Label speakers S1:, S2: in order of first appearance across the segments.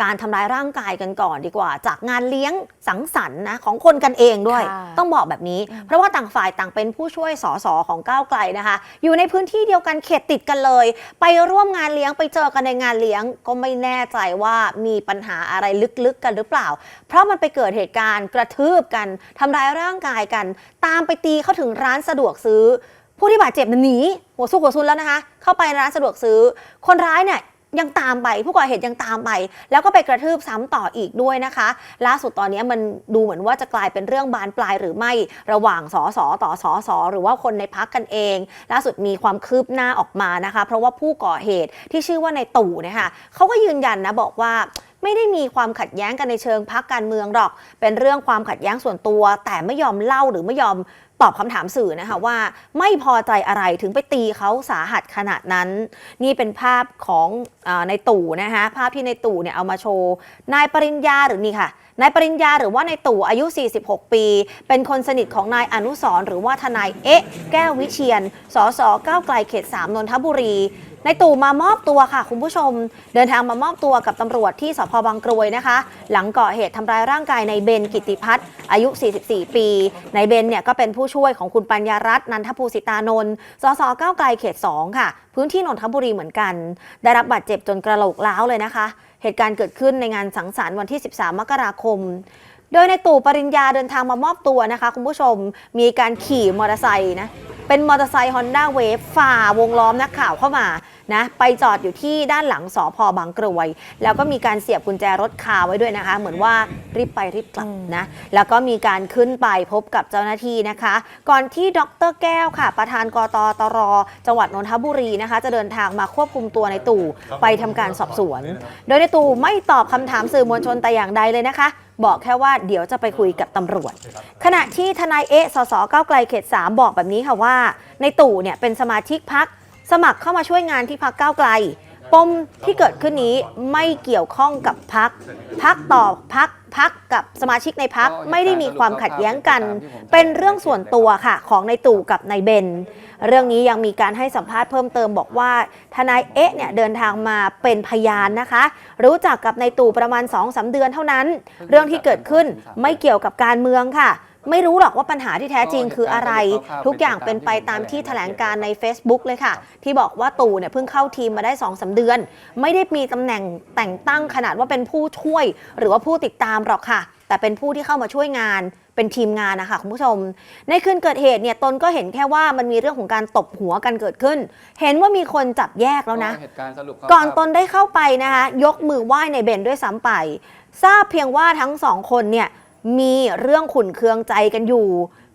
S1: การทำร้ายร่างกายกันก่อนดีกว่า จากงานเลี้ยงสังสรรค์นะของคนกันเองด้วย
S2: ค่ะ
S1: ต้องบอกแบบนี้ เพราะว่าต่างฝ่ายต่างเป็นผู้ช่วยสสของก้าวไกลนะคะ อยู่ในพื้นที่เดียวกันเขตติดกันเลย ไปร่วมงานเลี้ยงไปเจอกันในงานเลี้ยง ก็ไม่แน่ใจว่ามีปัญหาอะไรลึกๆกันหรือเปล่า เพราะมันไปเกิดเหตุการณ์กระทืบกันทำร้ายร่างกายกัน ตามไปตีเข้าถึงร้านสะดวกซื้อ ผู้ที่บาดเจ็บน่ะหนีหัวสู้หัวซุนแล้วนะคะ เข้าไปในร้านสะดวกซื้อ คนร้ายเนี่ย ยังตามไป ผู้ก่อเหตุยังตามไป แล้วก็ไปกระทืบซ้ำต่ออีกด้วยนะคะ ล่าสุดตอนนี้มันดูเหมือนว่าจะกลายเป็นเรื่องบานปลายหรือไม่ระหว่างสสต่อสสหรือว่าคนในพักกันเอง ล่าสุดมีความคืบหน้าออกมานะคะ เพราะว่าผู้ก่อเหตุที่ชื่อว่าในตู่เนี่ยค่ะเขาก็ยืนยันนะบอกว่า ไม่ได้มีความขัดแย้งกันในเชิงพักการเมืองหรอก เป็นเรื่องความขัดแย้งส่วนตัว แต่ไม่ยอมเล่าหรือไม่ยอมตอบคำถามสื่อนะคะว่าไม่พอใจอะไรถึงไปตีเขาสาหัสขนาดนั้น นี่เป็นภาพของอาในตู่นะคะภาพที่ในตู่เนี่ยเอามาโชว์นายปริญญาหรือนี่ค่ะนายปริญญาหรือว่านายตู่อายุ 46 ปี เป็นคนสนิทของนายอนุสรหรือว่าทนายเอ๊ะ แก้ววิเชียนสสก้าวไกลเขต 3 นนทบุรี ในตู่มามอบตัวค่ะ คุณผู้ชม เดินทางมามอบตัวกับตำรวจที่สพบางกรวยนะคะ หลังก่อเหตุทำร้ายร่างกายในเบนกิติพัฒน์อายุ 44 ปี ในเบนเนี่ยก็เป็นผู้ช่วยของคุณปัญญารัตน์นันทภูสิตานนท์สสก้าวไกลเขต 2 ค่ะ พื้นที่นนทบุรีเหมือนกัน ได้รับบาดเจ็บจนกระโหลกล้าวเลยนะคะ เหตุการณ์เกิดขึ้นในงานสังสรรค์วันที่ 13 มกราคมโดยในตู่ปริญญาเดินทางมามอบตัวนะคะ คุณผู้ชมมีการขี่มอเตอร์ไซค์นะ เป็นมอเตอร์ไซค์ฮอนด้าเวฟฝ่าวงล้อมนักข่าวเข้ามานะไปจอดอยู่ที่ด้านหลังสอพอบางกรวย แล้วก็มีการเสียบกุญแจรถคาไว้ด้วยนะคะ เหมือนว่ารีบไปรีบกลับนะแล้วก็มีการขึ้นไปพบกับเจ้าหน้าที่นะคะ ก่อนที่ดรแก้วค่ะ ประธานกตตร จังหวัดนนทบุรีนะคะ จะเดินทางมาควบคุมตัวในตู่ไปทำการสอบสวน โดยในตู่ไม่ตอบคำถามสื่อมวลชนแต่อย่างใดเลยนะคะ บอกแค่ว่าเดี๋ยวจะไปคุยกับตำรวจ ขณะที่ทนายเอะสสก้าวไกลเขต 3 บอกแบบนี้ค่ะว่า ในตู่เนี่ยเป็นสมาชิกพักสมัครเข้ามาช่วยงานที่พักก้าวไกล ปมที่เกิดขึ้นนี้ไม่เกี่ยวข้องกับพัก พักต่อพักพักกับสมาชิกในพักไม่ได้มีความขัดแย้งกัน เป็นเรื่องส่วนตัวค่ะของในตู่กับในเบน เรื่องนี้ยังมีการให้สัมภาษณ์เพิ่มเติมบอกว่า ทนายเอ๊ะเนี่ยเดินทางมาเป็นพยานนะคะ รู้จักกับในตู่ประมาณ2อสเดือนเท่านั้น เรื่องที่เกิดขึ้นไม่เกี่ยวกับการเมืองค่ะ ไม่รู้หรอกว่าปัญหาที่แท้จริงคืออะไร ทุกอย่างเป็นไปตามที่แถลงการใน Facebook เลยค่ะ ที่บอกว่าตู่เนี่ยเพิ่งเข้าทีมมาได้2อสเดือน ไม่ได้มีตำแหน่งแต่งตั้งขนาดว่าเป็นผู้ช่วย หรือว่าผู้ติดตามหรอกค่ะ แต่เป็นผู้ที่เข้ามาช่วยงานเป็นทีมงานนะคะคุณผู้ชม ในคืนเกิดเหตุเนี่ยตนก็เห็นแค่ว่ามันมีเรื่องของการตบหัวกันเกิดขึ้น เห็นว่ามีคนจับแยกแล้วนะ
S3: เหตุการณ์สรุป
S1: ก่อนตนได้เข้าไปนะคะยกมือไหว้ในเบนด้วยซ้ำไป ทราบเพียงว่าทั้งสองคนเนี่ย มีเรื่องขุนเคืองใจกันอยู่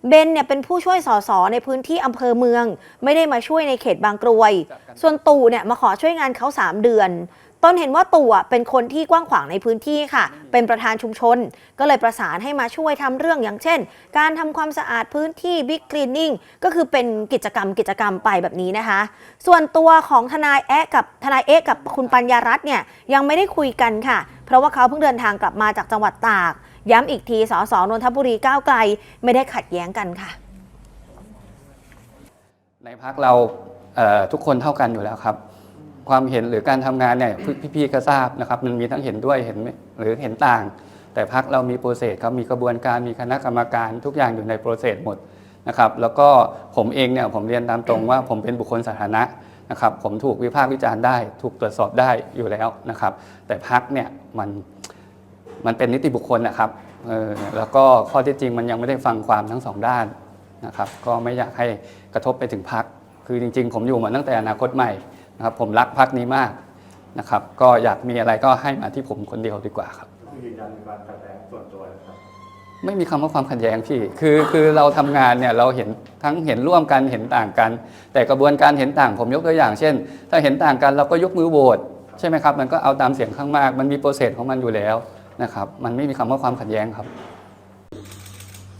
S1: เบนเนี่ยเป็นผู้ช่วยสสในพื้นที่อำเภอเมือง ไม่ได้มาช่วยในเขตบางกรวย ส่วนตู่เนี่ยมาขอช่วยงานเขา 3 เดือนต้นเห็นว่าตู่อะเป็นคนที่กว้างขวางในพื้นที่ค่ะ เป็นประธานชุมชน ก็เลยประสานให้มาช่วยทำเรื่องอย่างเช่น การทำความสะอาดพื้นที่บิ๊กคลีนนิ่งก็คือเป็นกิจกรรมกิจกรรมไปแบบนี้นะคะ ส่วนตัวของทนายแอะกับทนายเอ๊ะกับคุณปัญญารัตน์เนี่ยยังไม่ได้คุยกันค่ะ เพราะว่าเขาเพิ่งเดินทางกลับมาจากจังหวัดตาก ย้ำอีกทีสสนนทบุรีก้าวไกลไม่ได้ขัดแย้งกันค่ะ
S3: ในพักเราเทุกคนเท่ากันอยู่แล้วครับ ความเห็นหรือการทำงานเนี่ยพี่พี่ๆก็ทราบนะครับมันมีทั้งเห็นด้วยเห็นไม่หรือเห็นต่าง แต่พักเรามีโปรเซสครับมีกระบวนการมีคณะกรรมการทุกอย่างอยู่ในโปรเซสหมดนะครับแล้วก็ผมเองเนี่ยผมเรียนตามตรงว่าผมเป็นบุคคลสาธารณะนะครับผมถูกวิพากษ์วิจารณ์ได้ ถูกตรวจสอบได้อยู่แล้วนะครับ แต่พักเนี่ยมัน มันเป็นนิติบุคคลนะครับเออแล้วก็ข้อเท็จจริงมันยังไม่ได้ฟังความทั้งสองด้านนะครับ ก็ไม่อยากให้กระทบไปถึงพัก คือจริง ๆ ผมอยู่มาตั้งแต่อนาคตใหม่นะครับ ผมรักพักนี้มากนะครับ ก็อยากมีอะไรก็ให้มาที่ผมคนเดียวดีกว่าครับ
S4: คือยืนยันมีความขัดแย้งส่วนตัวนะครับ
S3: ไม่มีคำว่าความขัดแย้งพี่คือคือเราทำงานเนี่ยเราเห็นทั้งเห็นร่วมกันเห็นต่างกัน แต่กระบวนการเห็นต่างผมยกตัวอย่าง เช่น ถ้าเห็นต่างกันเราก็ยกมือโหวตใช่ไหมครับ มันก็เอาตามเสียงข้างมาก มันมีโปรเซสของมันอยู่แล้ว นะครับ มันไม่มีคำว่าความขัดแย้งครับ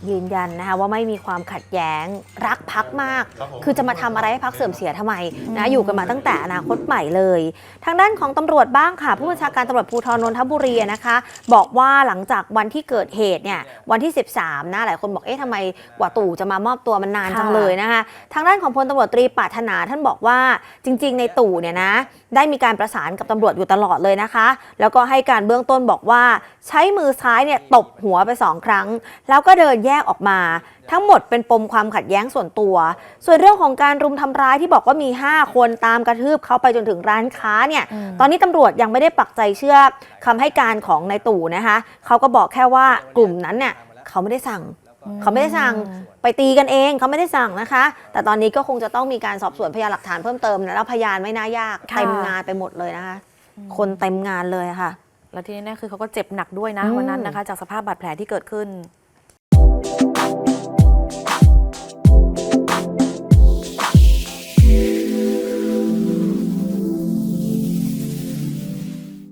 S1: ยืนยันนะคะว่าไม่มีความขัดแย้งรักพักมาก
S4: ครับผม
S1: คือจะมาทำอะไรให้พักเสื่อมเสียทำไมนะอยู่กันมาตั้งแต่อนาคตใหม่เลย ทางด้านของตำรวจบ้างค่ะ ผู้บัญชาการตำรวจภูธรนนทบุรีนะคะ บอกว่าหลังจากวันที่เกิดเหตุเนี่ยวันที่ 13นะหลายคนบอกเอ๊ะทำไมกว่าตู่จะมามอบตัวมันนาน
S2: ค่ะ
S1: จังเลยนะคะทางด้านของพลตำรวจตรีปรารถนาท่านบอกว่าจริง ๆ ในตู่เนี่ยนะได้มีการประสานกับตำรวจอยู่ตลอดเลยนะคะ แล้วก็ให้การเบื้องต้นบอกว่าใช้มือซ้ายเนี่ยตบหัวไปสองครั้ง แล้วก็เดินแยกออกมา ทั้งหมดเป็นปมความขัดแย้งส่วนตัว ส่วนเรื่องของการรุมทำร้ายที่บอกว่ามี 5 คนตามกระทืบเขาไปจนถึงร้านค้าเนี่ย
S2: อืม
S1: ตอนนี้ตำรวจยังไม่ได้ปักใจเชื่อคำให้การของนายตู่นะคะเขาก็บอกแค่ว่ากลุ่มนั้นเนี่ยเขาไม่ได้สั่งเขาไม่ได้สั่งไปตีกันเองเขาไม่ได้สั่งนะคะ แต่ตอนนี้ก็คงจะต้องมีการสอบสวนพยานหลักฐานเพิ่มเติมนะแล้วพยานไม่น่ายาก
S2: ค่ะ
S1: เต็มงานไปหมดเลยนะคะ คนเต็มงานเลยค่ะ
S2: แล้วที่แน่ๆคือเขาก็เจ็บหนักด้วยนะ
S1: อืม
S2: วันนั้นนะคะ จากสภาพบาดแผลที่เกิดขึ้น